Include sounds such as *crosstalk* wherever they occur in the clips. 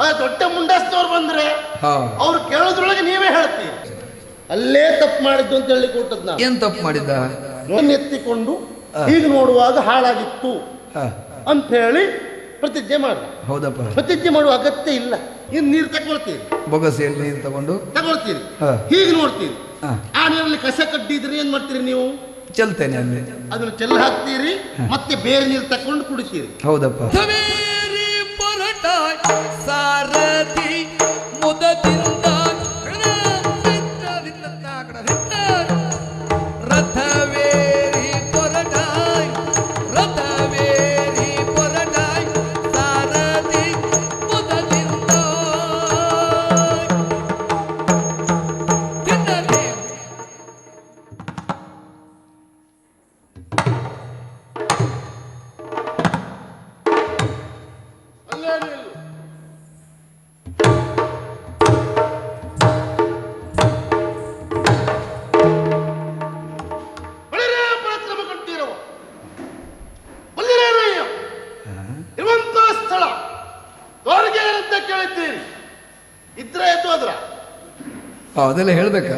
ಅದೇ ದೊಡ್ಡ ಮುಂಡಸ್ತವ್ರು ಬಂದ್ರೆ ಅವ್ರು ಕೇಳೋದ್ರೊಳಗೆ ನೀವೇ ಹೇಳ್ತೀರಿ. ಅಲ್ಲೇ ತಪ್ಪು ಮಾಡಿದ್ದು ಅಂತ ಹೇಳಿ ಕೊಟ್ಟದ್ ನಾನು ಏನ್ ತಪ್ಪು ಮಾಡಿದ್ದ? ಎತ್ತಿಕೊಂಡು ಈಗ ನೋಡುವಾಗ ಹಾಳಾಗಿತ್ತು ಅಂತ ಹೇಳಿ ಪ್ರತಿಜ್ಞೆ ಮಾಡಿ ಹೌದಪ್ಪ. ಪ್ರತಿಜ್ಞೆ ಮಾಡುವ ಅಗತ್ಯ ಇಲ್ಲ. ಇನ್ ನೀರು ತಗೊಳ್ತೀರಿ. ಬೊಗಸೆಯಲ್ಲಿ ನೀರು ತಗೊಂಡು? ತಗೊಳ್ತೀರಿ. ಹೀಗೆ ನೋಡ್ತೀರಿ. ಆ ನೀರಲ್ಲಿ ಕಸ ಕಟ್ಟಿದ್ರಿ ಏನ್ ಮಾಡ್ತೀರಿ ನೀವು? ಚೆಲ್ತೇನೆ ಅಲ್ಲಿ. ಅದನ್ನು ಚೆಲ್ಲ ಹಾಕ್ತೀರಿ ಮತ್ತೆ ಬೇರೆ ನೀರು ತಕೊಂಡು ಕುಡಿತೀರಿ. ಹೌದಪ್ಪ. ಅದೆಲ್ಲ ಹೇಳ್ಬೇಕಾ?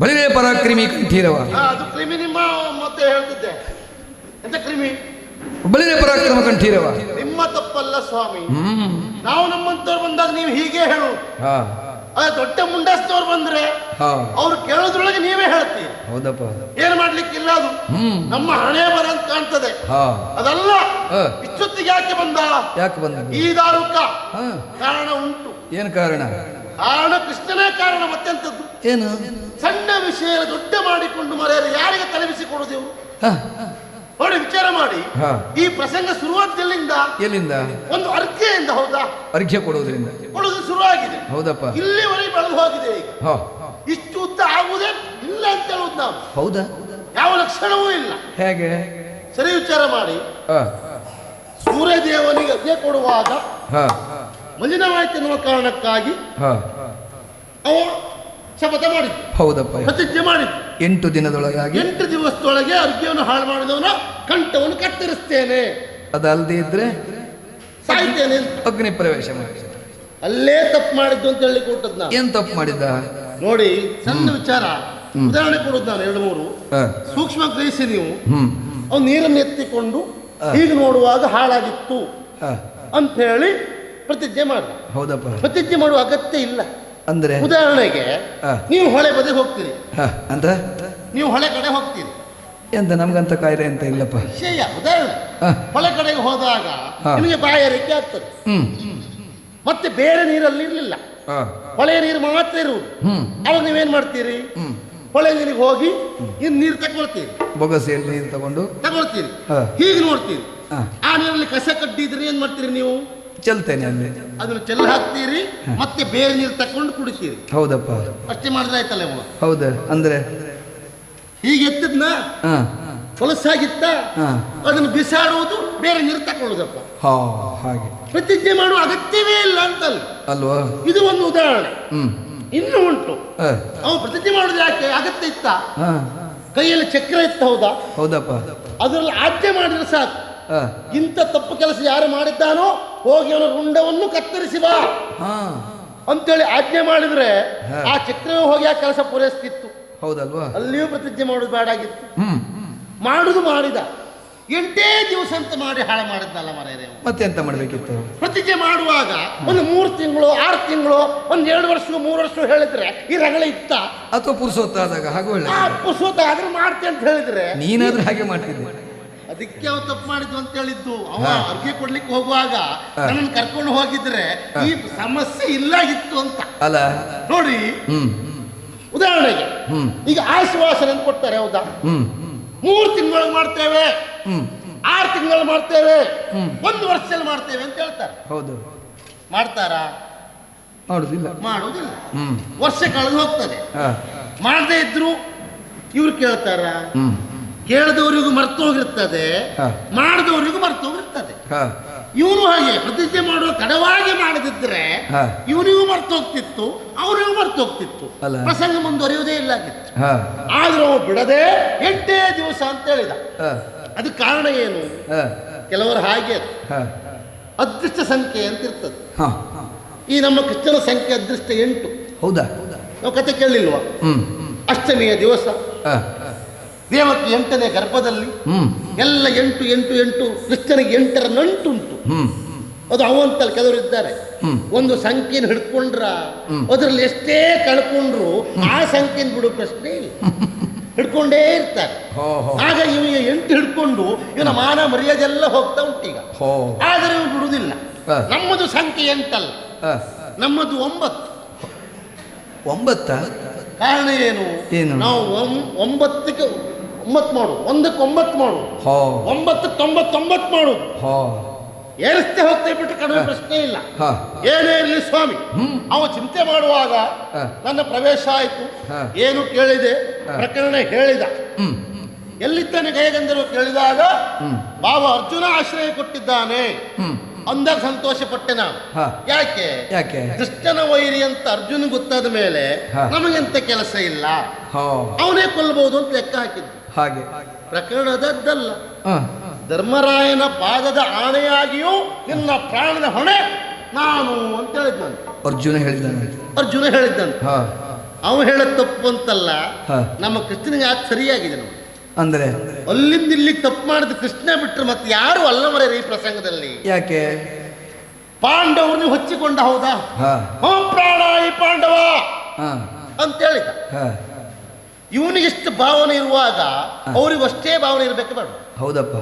ಬಳಿರೇ ಪರಾಕ್ರಮಿ ಕಂಠೀರವ. ಆ, ಅದು ಕ್ರಿಮಿ ನಿಮ್ಮ ಮತ್ತೆ ಹೇಳ್ತಿದ್ದೆ. ಎಂತ ಕ್ರಿಮಿ? ಬಳಿರೇ ಪರಾಕ್ರಮ ಕಂಠೀರವ. ನಿಮ್ಮ ತಪ್ಪಲ್ಲ ಸ್ವಾಮಿ. ನಾವು ನಮ್ಮಂತವ್ರು ಬಂದಾಗ ನೀವು ಹೀಗೆ ಹೇಳು. ದೊಡ್ಡ ಮುಂಡಸ್ತವ್ರು ಬಂದ್ರೆ ಅವ್ರು ಕೇಳೋದ್ರೊಳಗೆ ನೀವೇ ಹೇಳ್ತೀರಿ. ಹೌದಪ್ಪ. ಏನ್ ಮಾಡ್ಲಿಕ್ಕಿಲ್ಲ ಅದು. ನಮ್ಮ ಹಣೆ ಬರ ಅಂತ ಕಾಣ್ತದೆ. ಹಾ. ಅದಲ್ಲ. ಇಷ್ಟೊತ್ತಿಗೆ ಯಾಕೆ ಬಂದ? ಯಾಕೆ ಬಂದ? ಈ ದಾರುಕ ಕಾರಣ ಉಂಟು. ಏನು ಕಾರಣ? ಕಾರಣ ಕೃಷ್ಣನೇ ಕಾರಣ ಮತ್ತೆಂತದ್ದು ಏನು? ಸಣ್ಣ ವಿಷಯ ದೊಡ್ಡ ಮಾಡಿಕೊಂಡು ಮರೆಯಲು ಯಾರಿಗೆ ತಲೆಬಿಸಿಕೊಡುದೆವು ಹಾ. ನೋಡಿ ವಿಚಾರ ಮಾಡಿ. ಹಾ. ಈ ಪ್ರಸಂಗ ಶುರುವಾದಲ್ಲಿಂದ ಎಲ್ಲಿಂದ? ಒಂದು ಅರ್ಘ್ಯದಿಂದ ಹೌದಾ? ಅರ್ಘ್ಯ ಕೊಡುವುದರಿಂದ. ಕೊಡುದು ಶುರುವಾಗಿದೆ. ಹೌದಪ್ಪ. ಇಲ್ಲಿವರೆಗೆ ಬೆಳೆದು ಹೋಗಿದೆ ಈಗ. ಹಾ. ಇಷ್ಟು ಉದ್ದ ಆಗುವುದೇ ಇಲ್ಲ ಅಂತ ಹೇಳುವುದು ನಾವು. ಹೌದಾ? ಯಾವ ಲಕ್ಷಣವೂ ಇಲ್ಲ. ಹೇಗೆ? ಸರಿ ವಿಚಾರ ಮಾಡಿ. ಹಾ. ಸೂರ್ಯದೇವನಿಗೆ ಅರ್ಘ್ಯ ಕೊಡುವಾಗ ಹಾ. ಮಲಿನವಾಯ್ತೆನ್ನುವ ಕಾರಣಕ್ಕಾಗಿ ಹಾ. ಅವ ಶಪಥ ಮಾಡಿ ಹೌದಪ್ಪ. ಪ್ರತಿಜ್ಞೆ ಮಾಡಿ ಎಂಟು ದಿನದೊಳಗಾಗಿ ಎಂಟು ದಿವಸದೊಳಗೆ ಅರ್ಜಿಯನ್ನು ಹಾಳು ಮಾಡಿದವನ ಕಂಠವನ್ನು ಕತ್ತರಿಸ್ತೇನೆ. ಅದಲ್ಲದೆ ಇದ್ರೆ ಸಾಯ್ತೇನೆ ಅಗ್ನಿ ಪ್ರವೇಶ ಮಾಡಿ ಅಲ್ಲೇ ತಪ್ಪು ಮಾಡಿದ್ದು ಅಂತ ಹೇಳಿ ಕೊಟ್ಟದ್ನ ಏನ್ ತಪ್ಪು ಮಾಡಿದ್ದ? ನೋಡಿ ಸಣ್ಣ ವಿಚಾರ. ಉದಾಹರಣೆ ಕೊಡುದು ನಾನು ಎರಡು ಮೂರು. ಸೂಕ್ಷ್ಮ ಗ್ರಹಿಸಿ ನೀವು. ಅವ್ನು ನೀರನ್ನು ಎತ್ತಿಕೊಂಡು. ಹೀಗೆ ನೋಡುವಾಗ ಹಾಳಾಗಿತ್ತು ಅಂತ ಹೇಳಿ ಪ್ರತಿಜ್ಞೆ ಮಾಡಿ ಹೌದಪ್ಪ. ಪ್ರತಿಜ್ಞೆ ಮಾಡುವ ಅಗತ್ಯ ಇಲ್ಲ. ಅಂದ್ರೆ? ಉದಾಹರಣೆಗೆ ನೀವು ಹೊಳೆ ಬದಿಗೆ ಹೋಗ್ತೀರಿ. ಅಂತ? ನೀವು ಹೊಳೆ ಕಡೆ ಹೋಗ್ತೀರಿ. ಎಂತ ನಮ್ಗಂತ ಕಾಯಿಲೆ ಅಂತ ಇಲ್ಲಪ್ಪ? ವಿಷಯ ಉದಾಹರಣೆ. ಹೊಳೆ ಕಡೆಗೆ ಹೋದಾಗ. ನಿಮಗೆ ಬಾಯಾರಿಕೆ ಆಗ್ತದೆ. ಮತ್ತೆ ಬೇರೆ ನೀರಲ್ಲಿ ಇರಲಿಲ್ಲ. ಹೊಳೆ ಹೊಳೆಯ ನೀರು ಮಾತ್ರ ಇರುವುದು. ಅವಾಗ ನೀವೇನ್ ಮಾಡ್ತೀರಿ? ಹೊಳೆ ನೀರಿಗೆ ಹೋಗಿ ಇನ್ನು ನೀರು ತಗೊಳ್ತೀರಿ. ಬೊಗಸೆಯಲ್ಲಿ ನೀರು ತಗೊಂಡು? ತಗೊಳ್ತೀರಿ. ಹೀಗೆ ನೋಡ್ತೀರಿ. ಆ ನೀರಲ್ಲಿ ಕಸ ಕಟ್ಟಿದ್ರೆ ಏನ್ ಮಾಡ್ತೀರಿ ನೀವು? ಚೆಲ್ತೇನೆ ಅಲ್ಲಿ ಅದನ್ನು ಚೆಲ್ಲ ಹಾಕ್ತೀರಿ ಮತ್ತೆ ಬೇರೆ ನೀರು ತಕೊಂಡು ಕುಡಿಸಿರಿ ಹೌದಪ್ಪ. ಅಷ್ಟೇ ಮಾಡಿದ್ರೆ ಆಯ್ತಲ್ಲ ಇವ ಹೌದಾ ಅಂದ್ರೆ? ಹೀಗೆ ಎತ್ತಿದ್ನ ಹಾ. ಹೊಲಸಾಗಿತ್ತ ಹಾ. ಅದನ್ನು ಬಿಸಾಡುವುದು ಬೇರೆ ನೀರು ತಕೊಳ್ಳುದಪ್ಪ ಹಾ ಹಾಗೆ. ಪ್ರತಿಜ್ಞೆ ಮಾಡುವ ಅಗತ್ಯವೇ ಇಲ್ಲ ಅಂತಲ್ಲ. ಅಲ್ವಾ? ಇದು ಒಂದು ಉದಾಹರಣೆ. ಇನ್ನು ಇನ್ನೂ ಉಂಟು. ಅವ್ ಪ್ರತಿಜ್ಞೆ ಮಾಡುದು ಯಾಕೆ? ಅಗತ್ಯ ಇತ್ತ? ಹಾ. ಕೈಯಲ್ಲಿ ಚಕ್ರ ಇತ್ತ ಹೌದಾ? ಹೌದಪ್ಪ. ಅದರಲ್ಲಿ ಆಜ್ಞೆ ಮಾಡಿದ್ರೆ ಸಾಕು. ಇಂಥ ತಪ್ಪು ಕೆಲಸ ಯಾರು ಮಾಡಿದ್ದಾನೋ ಹೋಗಿ ಅವನ ರುಂಡವನ್ನು ಕತ್ತರಿಸಿ ಬಾ. ಹಾ. ಅಂತೇಳಿ ಆಜ್ಞೆ ಮಾಡಿದ್ರೆ ಆ ಚಕ್ರವೇ ಹೋಗಿ ಆ ಕೆಲಸ ಪೂರೈಸ್ತಿತ್ತು. ಹೌದಲ್ವಾ? ಅಲ್ಲಿಯೂ ಪ್ರತಿಜ್ಞೆ ಮಾಡೋದು ಬೇಡಾಗಿತ್ತು. ಮಾಡುದು ಮಾಡಿದ. ಎಂಟೇ ದಿವಸ ಅಂತ ಮಾಡಿ ಹಾಳು ಮಾಡಿದ್ದಲ್ಲ ಮರೆಯರೆ ಮತ್ತೆ ಎಂತ ಮಾಡಬೇಕಿತ್ತು? ಪ್ರತಿಜ್ಞೆ ಮಾಡುವಾಗ ಒಂದು ಮೂರು ತಿಂಗಳು ಆರು ತಿಂಗಳು ಒಂದು ಎರಡು ವರ್ಷ ಮೂರು ವರ್ಷ ಹೇಳಿದ್ರೆ ಈ ರಗಳ ಇತ್ತ? ಅಥವಾ ಪುರುಸೊತ್ತಾದಾಗ ಹಾಗೂ ಒಳ್ಳೆ ಆ ಪುಸೋತ ಆದ್ರೆ ಮಾಡ್ತೆ ಅಂತ ಹೇಳಿದ್ರೆ ನೀನಾದ್ರೂ ಹಾಗೆ ಮಾಡ್ತಿದ್ದೆ. ಅದಕ್ಕೆ ಅವ್ ತಪ್ಪು ಮಾಡಿದ್ದು ಅಂತ ಹೇಳಿದ್ದು. ಅವ. ಅರ್ಗೆ ಕೊಡ್ಲಿಕ್ಕೆ ಹೋಗುವಾಗ ನನ್ನ ಕರ್ಕೊಂಡು ಹೋಗಿದ್ರೆ ಈ ಸಮಸ್ಯೆ ಇಲ್ಲಾಗಿತ್ತು ಅಂತ. ಅಲ್ಲ. ನೋಡಿ. ಉದಾಹರಣೆಗೆ ಈಗ ಆಶ್ವಾಸನೆ ಕೊಡ್ತಾರೆ ಹೌದಾ? ಮೂರು ತಿಂಗಳು ಮಾಡ್ತೇವೆ. ಆರು ತಿಂಗಳು ಮಾಡ್ತೇವೆ. ಒಂದು ವರ್ಷದಲ್ಲಿ ಮಾಡ್ತೇವೆ ಅಂತ ಹೇಳ್ತಾರೆ. ಹೌದು. ಮಾಡ್ತಾರಾ? ಮಾಡುದಿಲ್ಲ. ಮಾಡುದಿಲ್ಲ. ವರ್ಷ ಕಳೆದು ಹೋಗ್ತದೆ. ಮಾಡದೇ ಇದ್ರು ಇವ್ರು ಕೇಳ್ತಾರ? ಕೇಳದವರಿಗೂ ಮರ್ತೋಗಿರ್ತದೆ. ಮಾಡಿದವರಿಗೂ ಮರ್ತು ಹೋಗಿರ್ತದೆ ಹಾ. ಇವನು ಹಾಗೆ ಪ್ರತಿಜ್ಞೆ ಮಾಡುವ ತಡವಾಗಿ ಮಾಡದಿದ್ರೆ. ಇವನಿಗೂ ಮರ್ತೋಗ್ತಿತ್ತು ಹೋಗ್ತಿತ್ತು ಮರ್ತೋಗ್ತಿತ್ತು. ಮರ್ತು ಹೋಗ್ತಿತ್ತು ಅಲ್ಲ. ಪ್ರಸಂಗ ಮುಂದುವರಿಯುವುದೇ ಇಲ್ಲ ಆದ್ರೆ ಹಾ. ಆದ್ರೂ ಅವ ಬಿಡದೆ ಎಂಟೇ ದಿವಸ ಅಂತ ಹೇಳಿದ. ಹಾ. ಅದಕ್ಕೆ ಕಾರಣ ಏನು? ಹಾ. ಕೆಲವರು ಹಾಗೆ ಹಾ. ಅದೃಷ್ಟ ಸಂಖ್ಯೆ ಅಂತ ಇರ್ತದೆ. ಹಾ. ಈ ನಮ್ಮ ಕ್ರಿಶ್ಚನ ಸಂಖ್ಯೆ ಅದೃಷ್ಟ ಎಂಟು. ಹೌದಾ? ನಾವು ಕತೆ ಕೇಳಲಿಲ್ವಾ ಅಷ್ಟಮಿಯ ದಿವಸ. ದೇವಕ್ಕೆ ಎಂಟನೇ ಗರ್ಭದಲ್ಲಿ ಎಲ್ಲ ಎಂಟು ಎಂಟು ಎಂಟು ಕೃಷ್ಣನಿಗೆ ಎಂಟರ ನಂಟುಂಟು. ಅದು ಅವಂತಲ್ಲಿ ಕೆಲವರು ಇದ್ದಾರೆ. ಒಂದು ಸಂಖ್ಯೆನ ಹಿಡ್ಕೊಂಡ್ರ ಅದರಲ್ಲಿ ಎಷ್ಟೇ ಕಳ್ಕೊಂಡ್ರು ಆ ಸಂಖ್ಯೆನ ಬಿಡು ಪ್ರಶ್ನೆ ಇಲ್ಲ. *laughs* ಹಿಡ್ಕೊಂಡೇ ಇರ್ತಾರೆ. ಆಗ ಇವನಿಗೆ ಎಂಟು ಹಿಡ್ಕೊಂಡು ಇವನ ಮಾನ ಮರ್ಯಾದೆ ಎಲ್ಲ ಹೋಗ್ತಾ ಉಂಟೀಗ ಈಗ. ಆದರೆ ಇವ್ನು ಬಿಡುವುದಿಲ್ಲ. ನಮ್ಮದು ಸಂಖ್ಯೆ ಎಂಟಲ್ಲ. ನಮ್ಮದು ಒಂಬತ್ತು. ಒಂಬತ್ತ? ಕಾರಣ ಏನು? ನಾವು ಒಂಬತ್ತಕ್ಕೆ ಒಂಬತ್ತು ಮಾಡು ಒಂದಕ್ಕೆ ಒಂಬತ್ತು ಮಾಡು. ಒಂಬತ್ತು ತೊಂಬತ್ತೊಂಬತ್ತು ಮಾಡು. ಹೋ. ಏರಿಸ್ತೇ ಹೋಗ್ತೇ ಬಿಟ್ಟು ಕಡಿಮೆ ಪ್ರಶ್ನೆ ಇಲ್ಲ. ಏನೇ ಇರಲಿ ಸ್ವಾಮಿ. ಅವ ಚಿಂತೆ ಮಾಡುವಾಗ ನನ್ನ ಪ್ರವೇಶ ಆಯಿತು. ಏನು ಕೇಳಿದೆ? ಪ್ರಕರಣ ಹೇಳಿದ. ಎಲ್ಲಿದ್ದಾನೆ ಗಯಗಂಧರ್ವ ಕೇಳಿದಾಗ. ಬಾಬಾ ಅರ್ಜುನ ಆಶ್ರಯ ಕೊಟ್ಟಿದ್ದಾನೆ. ಅಂದ ಅಂದಾಗ ಸಂತೋಷ ಪಟ್ಟೆ ನಾನು ಯಾಕೆ? ಯಾಕೆ? ಕೃಷ್ಣನ ವೈರಿ ಅಂತ ಅರ್ಜುನ್ ಗೊತ್ತಾದ ಮೇಲೆ. ನಮಗೆಂತ ಕೆಲಸ ಇಲ್ಲ. ಅವನೇ ಕೊಲ್ಲಬಹುದು ಅಂತ ಲೆಕ್ಕ ಹಾಕಿದ್ದು. ಹಾಗೆ. ಪ್ರಕರಣದದ್ದಲ್ಲ. ಧರ್ಮರಾಯನ ಪಾದದ ಆಣೆಯಾಗಿಯೂ ನಿನ್ನ ಪ್ರಾಣದ ಹೊಣೆ ನಾನು ಅಂತ ಹೇಳಿದ್ನಂತೆ ಅರ್ಜುನ ಹೇಳಿದ್ದಾನೆ. ಅರ್ಜುನ ಹೇಳಿದ್ದಂತೆ ಅವನು ಹೇಳೋದು ತಪ್ಪು ಅಂತಲ್ಲ. ಹಾ. ನಮ್ಮ ಕೃಷ್ಣನಿಗೆ ಅದು ಸರಿಯಾಗಿದೆ ನೋಡಿ. ಅಂದ್ರೆ? ಅಲ್ಲಿಂದ ಇಲ್ಲಿ ತಪ್ಪು ಮಾಡಿದ ಕೃಷ್ಣ ಬಿಟ್ಟರೆ ಮತ್ತೆ ಯಾರು ಅಲ್ಲ ಮರ್ಯಾರೆ ಈ ಪ್ರಸಂಗದಲ್ಲಿ? ಯಾಕೆ? ಪಾಂಡವ್ರನ್ನ ಹೊಚ್ಚಿಕೊಂಡ ಹೌದಾ? ಹಾ. ಹ್ಞೂ ಪ್ರಾಣ ಈ ಪಾಂಡವ ಹಾ. ಅಂತ ಹೇಳಿದ ಹಾ ಇವನಿಗೆ ಇಷ್ಟು ಭಾವನೆ ಇರುವಾಗ ಅವರಿಗಷ್ಟೇ ಅಷ್ಟೇ ಭಾವನೆ ಇರಬೇಕು ಬೇಡ. ಹೌದಪ್ಪ.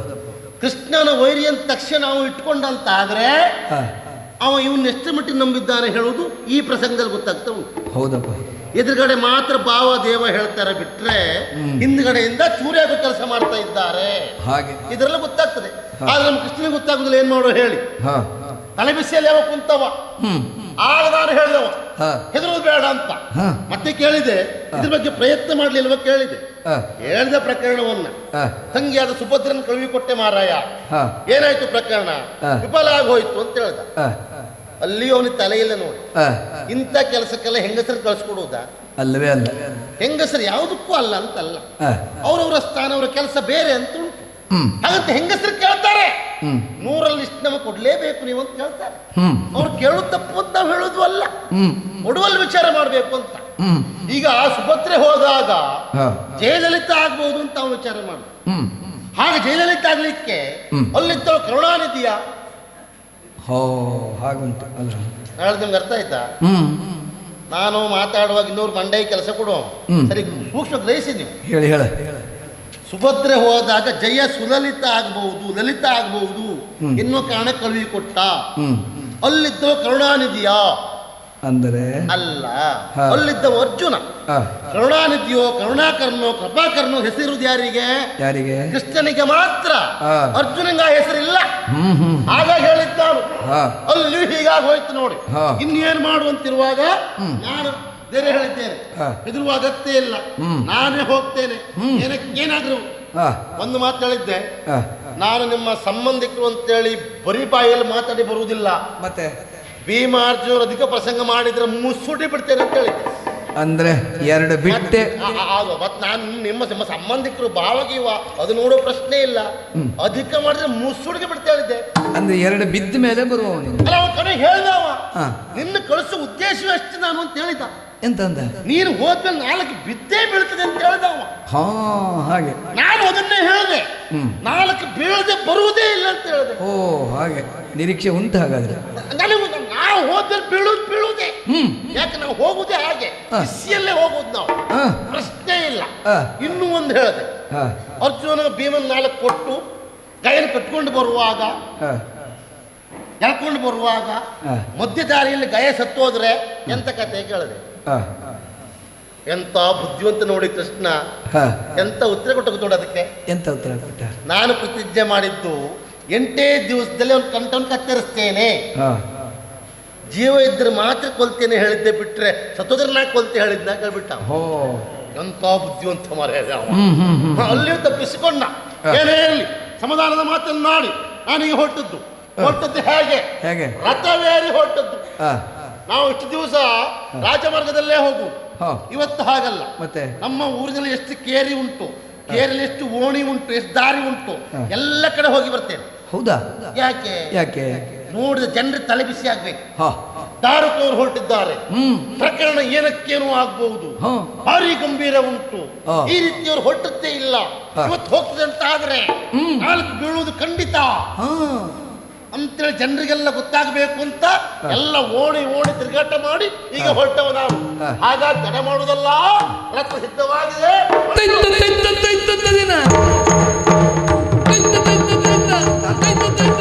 ಕೃಷ್ಣನ ವೈರಿ ಅಂತ ತಕ್ಷಣ ನಾವು ಇಟ್ಕೊಂಡಂತ ಆದ್ರೆ ಅವ ಇವನ್ನ ಎಷ್ಟು ಮಟ್ಟಿಗೆ ನಂಬಿದ್ದಾನೆ ಹೇಳೋದು ಈ ಪ್ರಸಂಗದಲ್ಲಿ ಗೊತ್ತಾಗ್ತಾ ಉಂಟು. ಹೌದಪ್ಪ. ಎದುರುಗಡೆ ಮಾತ್ರ ಭಾವ ದೇವ ಹೇಳ್ತಾರೆ ಬಿಟ್ರೆ ಹಿಂದ್ಗಡೆಯಿಂದ ಚೂರ್ಯಾಗ ಕೆಲಸ ಮಾಡ್ತಾ ಇದ್ದಾರೆ. ಹಾಗೆ. ಇದರೆಲ್ಲ ಗೊತ್ತಾಗ್ತದೆ. ಆದ್ರೆ ನಮ್ಮ ಕೃಷ್ಣನಿಗೆ ಗೊತ್ತಾಗುದಿಲ್ಲ ಏನ್ ಮಾಡೋ ಹೇಳಿ. ಹಾ. ತಲೆ ಬಿಸಿಯಲ್ಲಿ ಯಾವ ಕುಂತವ. ಆಗ ನಾನು ಹೇಳಿದವ. ಹೆದರೋದು ಬೇಡ ಅಂತ. ಮತ್ತೆ ಕೇಳಿದೆ ಇದ್ರ ಬಗ್ಗೆ ಪ್ರಯತ್ನ ಮಾಡ್ಲಿಲ್ವ ಕೇಳಿದೆ. ಹೇಳಿದ ಪ್ರಕರಣವನ್ನ ತಂಗಿಯಾದ ಸುಭದ್ರನ್ ಕಳುವಿ ಕೊಟ್ಟೆ ಮಾರಾಯ ಏನಾಯ್ತು ಪ್ರಕರಣ. ವಿಫಲ ಆಗೋಯ್ತು ಅಂತ ಹೇಳ್ದ. ಅಲ್ಲಿ ಅವನ ಅವನಿಗೆ ತಲೆ ಇಲ್ಲ ನೋಡಿ. ಇಂತ ಇಂಥ ಕೆಲಸಕ್ಕೆಲ್ಲ ಹೆಂಗಸರು ಕಳಿಸ್ಕೊಡುವುದಾ? ಅಲ್ಲವೇ ಅಲ್ಲ. ಹೆಂಗಸರು ಯಾವುದಕ್ಕೂ ಅಲ್ಲ ಅಂತಲ್ಲ. ಅಲ್ಲ ಅವರವರ ಸ್ಥಾನ ಅವರ ಕೆಲಸ ಬೇರೆ ಅಂತ ಹಾಗಂತ ಹೆಂಗಸರು ಕೇಳ್ತಾರೆ? ನೂರಲ್ಲಿ ಇಷ್ಟು ನಮಗೆ ಕೊಡ್ಲೇಬೇಕು ನೀವು ಅಂತ ಕೇಳ್ತಾರೆ. ಅವ್ರು ಕೇಳೋದು ತಪ್ಪು ಅಂತ ನಾವು ಹೇಳೋದು ಅಲ್ಲ. ಕೊಡುವಲ್ಲಿ ವಿಚಾರ ಮಾಡಬೇಕು ಅಂತ. ಈಗ ಆಸ್ಪತ್ರೆ ಹೋದಾಗ ಜಯಲಲಿತ ಆಗ್ಬಹುದು ಅಂತ ಅವನು ವಿಚಾರ ಮಾಡ ಹಾಗೆ ಜಯಲಲಿತ ಆಗ್ಲಿಕ್ಕೆ ಅಲ್ಲಿತ್ತ ಅಲ್ಲಿದ್ದ ಕರುಣಾನಿಧಿಯ. ಹೋ ಹಾಗುಂಟು ಅಲ್ಲ. ನಾಳೆ ನಿಮ್ಗೆ ಅರ್ಥ ಆಯ್ತಾ? ನಾನು ಮಾತಾಡುವಾಗ ಇನ್ನೂರು ಮಂಡೈ ಕೆಲಸ ಕೊಡುವ ಸರಿ ಸೂಕ್ಷ್ಮ ಗ್ರಹಿಸಿ ನೀವು. ಹೇಳಿ ಹೇಳ. ಸುಭದ್ರೆ ಹೋದಾಗ ಜಯ ಸುಲಲಿತ ಆಗಬಹುದು ಲಲಿತ ಆಗಬಹುದು ಇನ್ನೂ ಎನ್ನುವ ಕಾರಣ ಕಳುವಿ ಕೊಟ್ಟ. ಅಲ್ಲಿದ್ದ ಕರುಣಾನಿಧಿಯ. ಅಂದರೆ? ಅಲ್ಲ. ಅಲ್ಲಿದ್ದ ಅರ್ಜುನ. ಕರುಣಾನಿಧಿಯೋ ಕರುಣಾಕರ್ಣೋ ಕೃಪಾಕರ್ಣೋ ಹೆಸರಿರುವುದು ಯಾರಿಗೆ? ಯಾರಿಗೆ? ಕೃಷ್ಣನಿಗೆ ಮಾತ್ರ. ಅರ್ಜುನಂಗ ಆ ಹೆಸರಿಲ್ಲ. ಆಗ ಹೇಳಿದ್ದ ಅಲ್ಲಿ ಹೀಗಾಗಿ ಹೋಯ್ತು ನೋಡಿ. ಇನ್ನೇನ್ ಇನ್ನೇನು ಮಾಡುವಂತಿರುವಾಗ ನಾನು ಬೇರೆ ಹೇಳಿದ್ದೇನೆ. ಎದುರು ಹೆದರುವ ಅಗತ್ಯ ಇಲ್ಲ. ನಾನೇ ಹೋಗ್ತೇನೆ. ಏನಾದ್ರು? ಒಂದು ಮಾತು ಹೇಳಿದ್ದೆ. ನಾನು ನಿಮ್ಮ ಸಂಬಂಧಿಕರು ಅಂತೇಳಿ ಬರೀ ಬಾಯಲ್ಲಿ ಮಾತಾಡಿ ಬರುವುದಿಲ್ಲ. ಮತ್ತೆ? ಭೀಮಾರ್ಜುನರು ಅಧಿಕ ಪ್ರಸಂಗ ಮಾಡಿದ್ರೆ ಮುಸುಡಿ ಬಿಡ್ತೇನೆ ಅಂತ ಹೇಳಿದ್ದೆ. ಅಂದ್ರೆ ಎರಡು ಬಿಟ್ಟೆ? ನಾನು ನಿಮ್ಮ ನಿಮ್ಮ ಸಂಬಂಧಿಕರು ಭಾವಗೀವ ಅದು ನೋಡೋ ಪ್ರಶ್ನೆ ಇಲ್ಲ. ಅಧಿಕ ಮಾಡಿದ್ರೆ ಮುಸುಡಿಗೆ ಬಿಡ್ತಾ ಹೇಳಿದ್ದೆ. ಅಂದ್ರೆ ಎರಡು ಬಿದ್ದ ಮೇಲೆ ಬರುವ ಅಲ್ಲ ಅವನ ಕಡೆ ಹೇಳ್ದವ ನಿನ್ನ ಕಳಿಸೋ ಉದ್ದೇಶ ಅಷ್ಟು ನಾನು ಅಂತ ಹೇಳಿದ ಎಂತ ಅಂದ ನೀನು ಹೋದ್ಮೇಲೆ ನಾಲ್ಕು ಬಿದ್ದೇ ಬೀಳ್ತದೆ ಅಂತ ಹೇಳ್ದವ ಹಾ ಹಾಗೆ. ನಾನು ಅದನ್ನೇ ಹೇಳಿದೆ. ನಾಲ್ಕು ಬೀಳದೆ ಬರುವುದೇ ಇಲ್ಲ ಅಂತ ಹೇಳಿದೆ. ಓ ಹಾಗೆ. ನಿರೀಕ್ಷೆ ಉಂಟು ಹಾಗಾದ್ರೆ. ನನಗೆ ನಾವು ಹೋದ್ಮೇಲೆ ಬೀಳುದು ಬೀಳುವುದೇ ಹ್ಮ್. ಯಾಕೆ ನಾವು ಹೋಗುದೇ ಹಾಗೆ. ಬಿಸಿಯಲ್ಲೇ ಹೋಗುದು ನಾವು. ಪ್ರಶ್ನೆ ಇಲ್ಲ. ಇನ್ನೂ ಒಂದು ಹೇಳಿದೆ. ಅರ್ಜುನ ಭೀಮನ್ ನಾಲ್ಕು ಕೊಟ್ಟು ಗೈನ ಕಟ್ಕೊಂಡು ಬರುವಾಗ ಎಳ್ಕೊಂಡು ಬರುವಾಗ. ಮಧ್ಯ ದಾರಿಯಲ್ಲಿ ಗಯ ಸತ್ತೋದ್ರೆ ಎಂತ ಕತೆ ಕೇಳಿದೆ? ಎಂತ ಬುದ್ಧಿವಂತ ನೋಡಿ ಕೃಷ್ಣ ಎಂತ ಉತ್ತರ ಕೊಟ್ಟು ನೋಡಿ ಅದಕ್ಕೆ. ಎಂತ ಉತ್ತರ ಕೊಟ್ಟ? ನಾನು ಪ್ರತಿಜ್ಞೆ ಮಾಡಿದ್ದು ಎಂಟೇ ದಿವಸದಲ್ಲಿ ಅವ್ನ ಕಂಠವನ್ನು ಕತ್ತರಿಸ್ತೇನೆ. ಜೀವ ಇದ್ರೆ ಮಾತ್ರ ಕೊಲ್ತೇನೆ ಹೇಳಿದ್ದೆ ಬಿಟ್ರೆ ಸತೋದರನ ಕೊಲ್ತೆ ಹೇಳಿದ್ನ ಕೇಳ್ಬಿಟ್ಟ. ಎಂತ ಬುದ್ಧಿವಂತ ಮರ್ಯಾದೆ ಅಲ್ಲಿ ತಪ್ಪಿಸಿಕೊಂಡ. ಏನೇ ಇರಲಿ ಸಮಾಧಾನದ ಮಾತನ್ನಾಡಿ ನಾನೀಗ ಹೊರಟದ್ದು. ಹೊರಟದ್ದು ಹೇಗೆ? ಹೇಗೆ? ರಥವೇರಿ ಹೊರಟದ್ದು. ನಾವು ಇಷ್ಟು ದಿವಸ ರಾಜಮಾರ್ಗದಲ್ಲೇ ಹೋಗು. ಇವತ್ತು ಹಾಗಲ್ಲ. ಮತ್ತೆ? ನಮ್ಮ ಊರಿನಲ್ಲಿ ಎಷ್ಟು ಕೇರಿ ಉಂಟು ಕೇರಿಯಲ್ಲಿ ಎಷ್ಟು ಓಣಿ ಉಂಟು ಎಷ್ಟು ದಾರಿ ಉಂಟು ಎಲ್ಲ ಕಡೆ ಹೋಗಿ ಬರ್ತೇನೆ. ಹೌದಾ? ಯಾಕೆ? ಯಾಕೆ? ನೋಡಿದ ಜನರು ತಲೆ ಬಿಸಿ ಆಗ್ಬೇಕು ದಾರುಕವರು ಹೊರಟಿದ್ದಾರೆ. ಹ್ಮ್. ಪ್ರಕರಣ ಏನಕ್ಕೇನೂ ಆಗ್ಬಹುದು. ಭಾರಿ ಗಂಭೀರ ಉಂಟು. ಈ ರೀತಿಯವರು ಹೊರಟುತ್ತೆ ಇಲ್ಲ. ಇವತ್ತು ಹೋಗ್ತದೆ ಅಂತ ಆದ್ರೆ ನಾಲ್ಕು ಬೀಳುವುದು ಖಂಡಿತ. ಹಾ. ಅಂತೇಳಿ ಜನರಿಗೆಲ್ಲ ಗೊತ್ತಾಗಬೇಕು ಅಂತ ಎಲ್ಲ ಓಡಿ ಓಡಿ ತಿರುಗಾಟ ಮಾಡಿ ಈಗ ಹೊರಟವ ನಾವು. ಆಗ ತಡ ಮಾಡುವುದಲ್ಲ ರಥ ಸಿದ್ಧವಾಗಿದೆ. ತೈತ ತೈತ ತೈತ ತೈತ.